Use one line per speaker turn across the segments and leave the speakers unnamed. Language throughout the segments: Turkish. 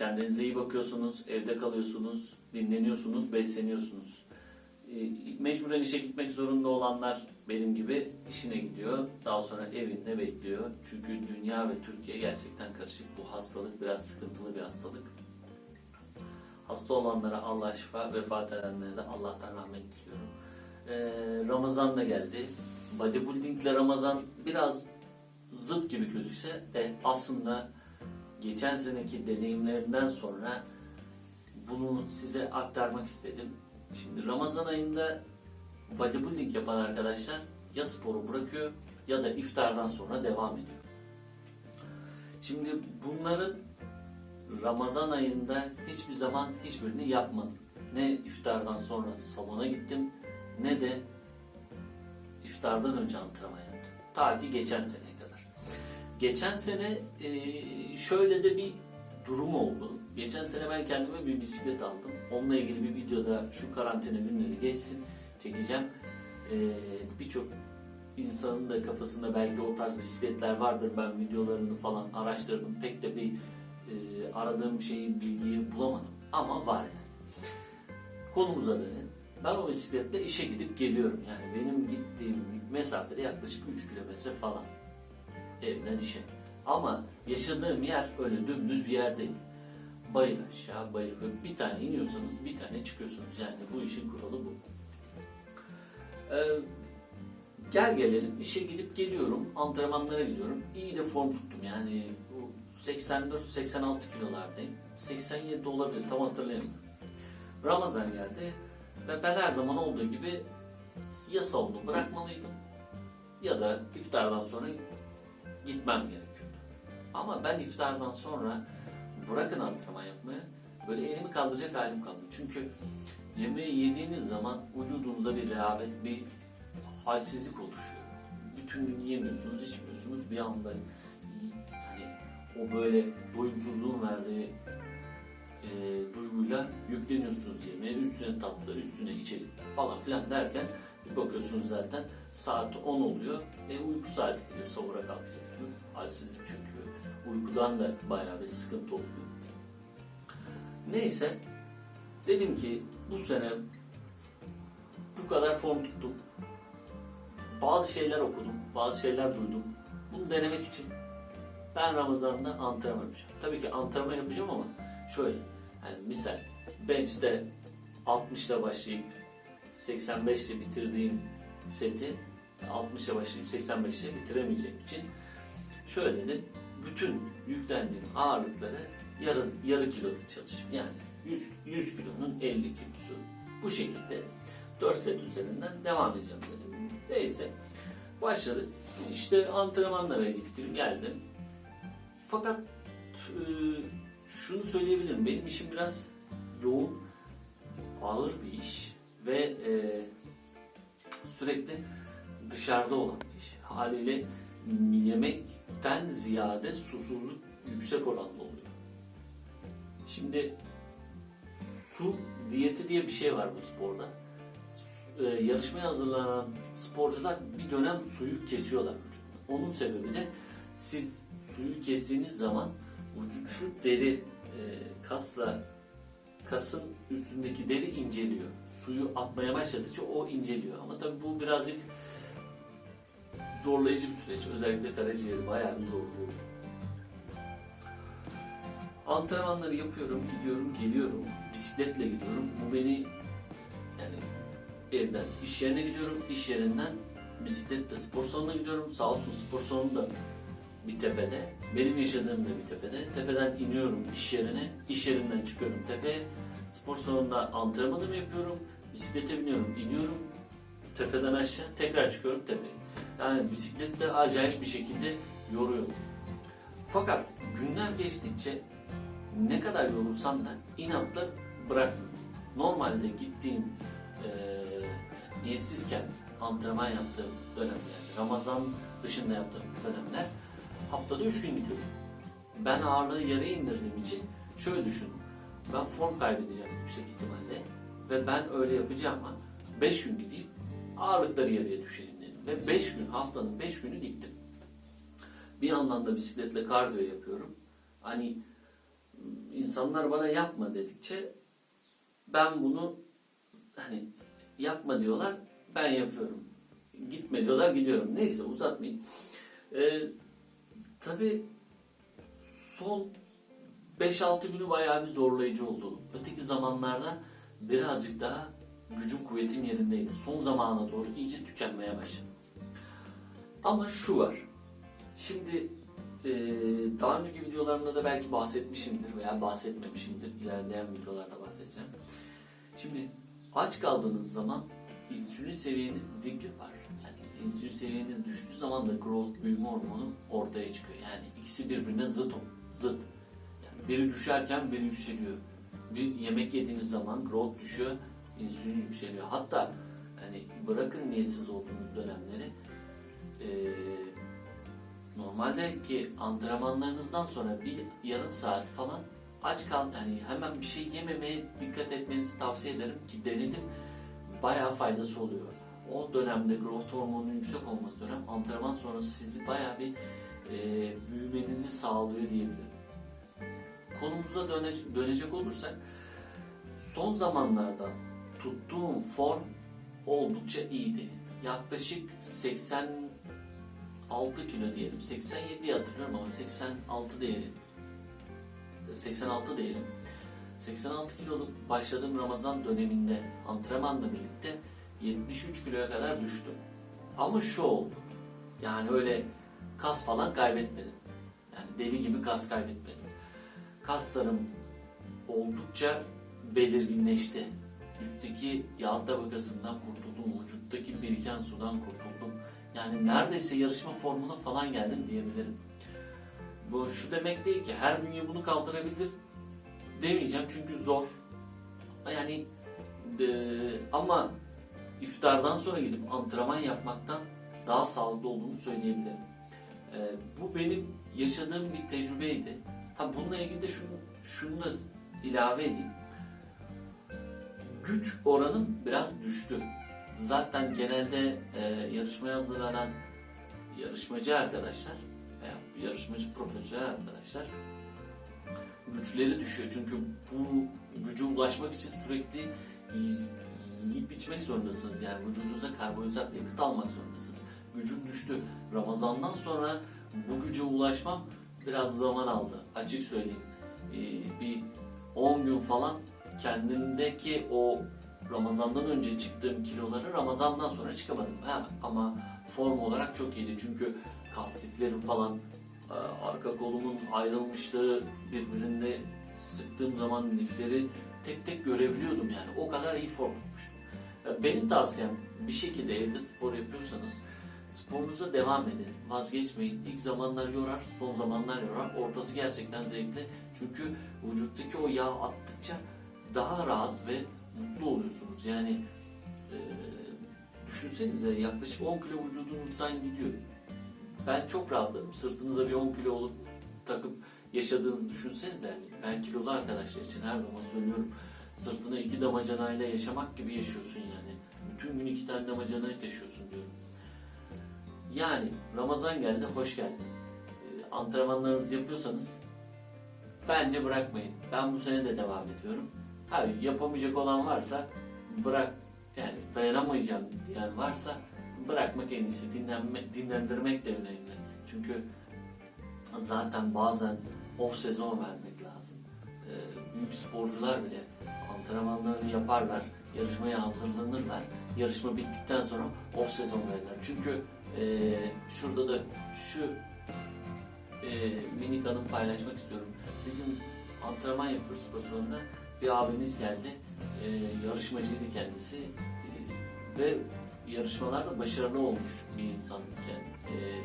Kendinize iyi bakıyorsunuz, evde kalıyorsunuz, dinleniyorsunuz, besleniyorsunuz. Ee, Mecburen işe gitmek zorunda olanlar benim gibi işine gidiyor. Daha sonra evinde bekliyor. Çünkü dünya ve Türkiye gerçekten karışık. Bu hastalık biraz sıkıntılı bir hastalık. Hasta olanlara Allah şifa, vefat edenlere de Allah'tan rahmet diliyorum. Ee, Ramazan da geldi. Bodybuilding ile Ramazan biraz zıt gibi gözükse de aslında geçen seneki deneyimlerimden sonra bunu size aktarmak istedim. Şimdi Ramazan ayında bodybuilding yapan arkadaşlar ya sporu bırakıyor ya da iftardan sonra devam ediyor. Şimdi bunların Ramazan ayında hiçbir zaman hiçbirini yapmadım. Ne iftardan sonra salona gittim ne de iftardan önce antrenman yaptım. Ta ki geçen kadar. Geçen sene e, şöyle de bir durum oldu. Geçen sene ben kendime bir bisiklet aldım. Onunla ilgili bir videoda şu karantina günleri geçsin çekeceğim. E, Birçok insanın da kafasında belki o tarz bisikletler vardır. Ben videolarını falan araştırdım. Pek de bir e, aradığım şeyi, bilgiyi bulamadım. Ama var yani. Konumuza dönelim. Ben o bisikletle işe gidip geliyorum. Yani benim gittiğim mesafede yaklaşık 3 kilometre falan. Evden işe. Ama yaşadığım yer öyle dümdüz bir yer değil. Bayır aşağı, bayır yukarı. Bir tane iniyorsanız bir tane çıkıyorsunuz. Yani bu işin kuralı bu. Ee, gel gelelim işe gidip geliyorum. Antrenmanlara gidiyorum. İyi de form tuttum. Yani bu 84-86 kilolardayım. 87 de olabilir tam hatırlayamıyorum. Ramazan geldi ve ben her zaman olduğu gibi ya salonu bırakmalıydım ya da iftardan sonra gitmem gerekiyordu. Ama ben iftardan sonra bırakın antrenman yapmayı böyle elimi kaldıracak halim kalmıyor. Çünkü yemeği yediğiniz zaman vücudunuzda bir rehavet, bir halsizlik oluşuyor. Bütün gün yemiyorsunuz, içmiyorsunuz. Bir anda hani o böyle doyumsuzluğun verdiği e, duyguyla yükleniyorsunuz yemeğe. Üstüne tatlı, üstüne içecekler falan filan derken bir bakıyorsunuz zaten saat 10 oluyor. E, uyku saati geliyor. Sahura kalkacaksınız. Halsizlik çünkü. Uykudan da bayağı bir sıkıntı oluyor. Neyse. Dedim ki bu sene bu kadar form tuttum. Bazı şeyler okudum. Bazı şeyler duydum. Bunu denemek için ben Ramazan'da antrenman yapacağım. Tabii ki antrenman yapacağım ama şöyle. Yani misal bench'te 60 ile başlayıp 85 ile bitirdiğim seti 60 ile başlayıp 85 ile bitiremeyeceğim için şöyle dedim. Bütün yüklendiğim ağırlıkları yarı, yarı kiloda çalışayım. Yani 100, 100 kilonun 50 kilosu. Bu şekilde 4 set üzerinden devam edeceğim dedim. Neyse başladık. İşte antrenmanlara gittim, geldim. Fakat e, şunu söyleyebilirim. Benim işim biraz yoğun, ağır bir iş ve e, sürekli dışarıda olan iş. Haliyle yemekten ziyade susuzluk yüksek oranda oluyor. Şimdi su diyeti diye bir şey var bu sporda. E, yarışmaya hazırlanan sporcular bir dönem suyu kesiyorlar vücudunda. Onun sebebi de siz suyu kestiğiniz zaman vücut deri e, kasla kasın üstündeki deri inceliyor. Suyu atmaya başladıkça o inceliyor. Ama tabii bu birazcık zorlayıcı bir süreç. Özellikle karaciğeri bayağı bir zorluyor. Antrenmanları yapıyorum, gidiyorum, geliyorum. Bisikletle gidiyorum. Bu beni yani evden iş yerine gidiyorum. iş yerinden bisikletle spor salonuna gidiyorum. Sağ olsun spor salonu da bir tepede. Benim yaşadığım da bir tepede. Tepeden iniyorum iş yerine. iş yerinden çıkıyorum tepeye. Spor salonunda antrenmanımı yapıyorum. Bisiklete biniyorum, iniyorum. Tepeden aşağı tekrar çıkıyorum tepeye. Yani bisiklet de acayip bir şekilde yoruyor. Fakat günler geçtikçe ne kadar yorulsam da inatla bırakmıyorum. Normalde gittiğim eee niyetsizken antrenman yaptığım dönem yani Ramazan dışında yaptığım dönemler haftada 3 gün gidiyorum. Ben ağırlığı yarıya indirdiğim için şöyle düşündüm. Ben form kaybedeceğim yüksek ihtimalle ve ben öyle yapacağım ama 5 gün gideyim ağırlıkları yarıya düşeyim dedim. Ve 5 gün haftanın 5 günü gittim. Bir yandan da bisikletle kardiyo yapıyorum. Hani insanlar bana yapma dedikçe ben bunu hani yapma diyorlar ben yapıyorum. Gitme diyorlar gidiyorum. Neyse uzatmayayım. Ee, tabii son 5-6 günü bayağı bir zorlayıcı oldu. Öteki zamanlarda birazcık daha gücüm kuvvetim yerindeydi. Son zamana doğru iyice tükenmeye başladı. Ama şu var. Şimdi e, daha önceki videolarımda da belki bahsetmişimdir veya bahsetmemişimdir. İlerleyen videolarda bahsedeceğim. Şimdi aç kaldığınız zaman insülin seviyeniz dip yapar. Yani insülin seviyeniz düştüğü zaman da growth büyüme hormonu ortaya çıkıyor. Yani ikisi birbirine zıt. Zıt. Yani biri düşerken biri yükseliyor. Bir yemek yediğiniz zaman growth düşüyor, insülin yükseliyor. Hatta hani bırakın niyetsiz olduğunuz dönemleri eee normalde ki antrenmanlarınızdan sonra bir yarım saat falan aç kal yani hemen bir şey yememeye dikkat etmenizi tavsiye ederim ki denedim bayağı faydası oluyor. O dönemde growth hormonunun yüksek olması dönem antrenman sonrası sizi bayağı bir eee, büyümenizi sağlıyor diyebilirim. Konumuza dönecek, dönecek olursak son zamanlarda tuttuğum form oldukça iyiydi. Yaklaşık 86 kilo diyelim. 87 hatırlıyorum ama 86 diyelim. 86 diyelim. 86 kiloluk başladığım Ramazan döneminde antrenmanla birlikte 73 kiloya kadar düştüm. Ama şu oldu. Yani öyle kas falan kaybetmedim. Yani deli gibi kas kaybetmedim. Kaslarım oldukça belirginleşti. Üstteki yağ tabakasından kurtuldum. Vücuttaki biriken sudan kurtuldum. Yani neredeyse yarışma formuna falan geldim diyebilirim. Bu şu demek değil ki her bünye bunu kaldırabilir demeyeceğim çünkü zor. Yani e, ama iftardan sonra gidip antrenman yapmaktan daha sağlıklı olduğunu söyleyebilirim. E, bu benim yaşadığım bir tecrübeydi. Ha bununla ilgili de şunu, şunu da ilave edeyim. Güç oranım biraz düştü. Zaten genelde e, yarışmaya hazırlanan yarışmacı arkadaşlar veya yarışmacı profesyonel arkadaşlar güçleri düşüyor. Çünkü bu güce ulaşmak için sürekli yiyip içmek zorundasınız. Yani vücudunuza karbonhidrat, yakıt almak zorundasınız. Gücüm düştü. Ramazandan sonra bu güce ulaşmam biraz zaman aldı. Açık söyleyeyim. Ee, bir 10 gün falan kendimdeki o Ramazandan önce çıktığım kiloları Ramazandan sonra çıkamadım. Ha, ama form olarak çok iyiydi. Çünkü kas liflerim falan e, arka kolumun ayrılmışlığı birbirine sıktığım zaman lifleri tek tek görebiliyordum yani. O kadar iyi form tutmuştum. Ya Benim tavsiyem bir şekilde evde spor yapıyorsanız sporunuza devam edin. Vazgeçmeyin. İlk zamanlar yorar, son zamanlar yorar. Ortası gerçekten zevkli. Çünkü vücuttaki o yağ attıkça daha rahat ve mutlu oluyorsunuz. Yani e, düşünsenize yaklaşık 10 kilo vücudunuzdan gidiyor. Ben çok rahatladım. Sırtınıza bir 10 kilo olup takıp yaşadığınızı düşünsenize. Yani ben kilolu arkadaşlar için her zaman söylüyorum. Sırtına iki damacanayla yaşamak gibi yaşıyorsun yani. Bütün gün iki tane damacanayı taşıyorsun. Yani Ramazan geldi, hoş geldi. Ee, antrenmanlarınızı yapıyorsanız bence bırakmayın. Ben bu sene de devam ediyorum. Hayır, yapamayacak olan varsa bırak yani dayanamayacağım diyen varsa bırakmak en iyisi. Dinlenme, dinlendirmek de önemli. Çünkü zaten bazen off sezon vermek lazım. Ee, büyük sporcular bile antrenmanlarını yaparlar, yarışmaya hazırlanırlar. Yarışma bittikten sonra off sezon verirler. Çünkü e, şurada da şu e, minik anım paylaşmak istiyorum. Bir gün antrenman yapıyoruz spor salonunda. Bir abimiz geldi. E, yarışmacıydı kendisi. E, ve yarışmalarda başarılı olmuş bir insan. Yani, e,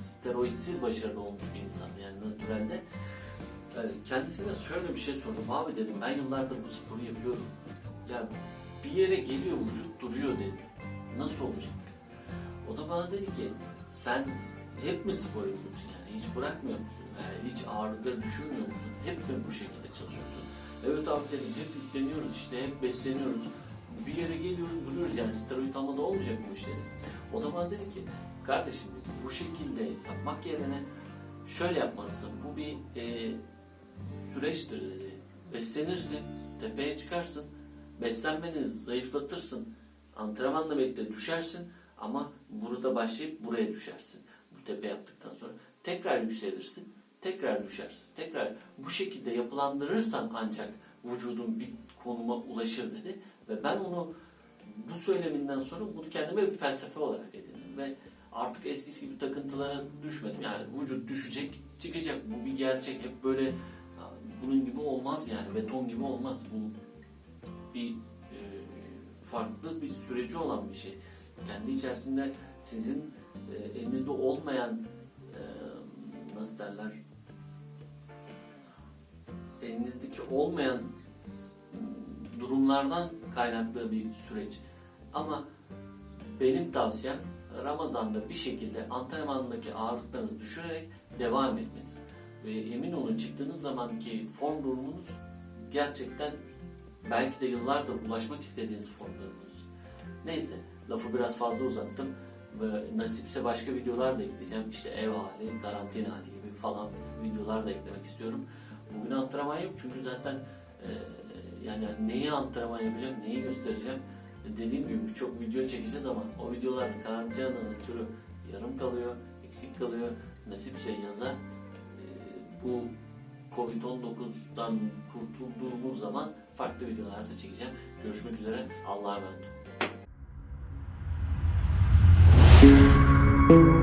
steroidsiz başarılı olmuş bir insan yani natürelde. E, kendisine şöyle bir şey sordum. Abi dedim ben yıllardır bu sporu yapıyorum. Ya bir yere geliyor vücut duruyor dedi. Nasıl olacak? O da bana dedi ki sen hep mi spor yapıyorsun yani hiç bırakmıyor musun? Yani hiç ağırlıkları düşürmüyor musun? Hep mi bu şekilde çalışıyorsun? Evet abi dedim hep yükleniyoruz işte hep besleniyoruz. Bir yere geliyoruz duruyoruz yani steroid almada olmayacak bu iş dedi. O da bana dedi ki kardeşim dedi, bu şekilde yapmak yerine şöyle yapmalısın. Bu bir e, süreçtir dedi. Beslenirsin, tepeye çıkarsın. Beslenmeni zayıflatırsın. Antrenmanla birlikte düşersin ama burada başlayıp buraya düşersin. Bu tepe yaptıktan sonra tekrar yükselirsin, tekrar düşersin. Tekrar bu şekilde yapılandırırsan ancak vücudun bir konuma ulaşır dedi. Ve ben onu bu söyleminden sonra bunu kendime bir felsefe olarak edindim ve artık eskisi gibi takıntılara düşmedim. Yani vücut düşecek, çıkacak. Bu bir gerçek. Hep böyle bunun gibi olmaz yani. Beton gibi olmaz. Bu bir e, farklı bir süreci olan bir şey. Kendi içerisinde sizin e, elinizde olmayan e, nasıl derler elinizdeki olmayan durumlardan kaynaklı bir süreç. Ama benim tavsiyem Ramazan'da bir şekilde antrenmandaki ağırlıklarınızı düşürerek devam etmeniz. Ve emin olun çıktığınız zamanki form durumunuz gerçekten belki de yıllardır ulaşmak istediğiniz form durumunuz. Neyse lafı biraz fazla uzattım. Nasipse başka videolar da ekleyeceğim. İşte ev hali, karantina hali gibi falan videolar da eklemek istiyorum. Bugün antrenman yok çünkü zaten e, yani neyi antrenman yapacağım, neyi göstereceğim dediğim gibi birçok video çekeceğiz ama o videoların karantinanın ötürü yarım kalıyor, eksik kalıyor. Nasipse yaza e, bu Covid-19'dan kurtulduğumuz zaman farklı videolarda çekeceğim. Görüşmek üzere. Allah'a emanet olun. Thank you.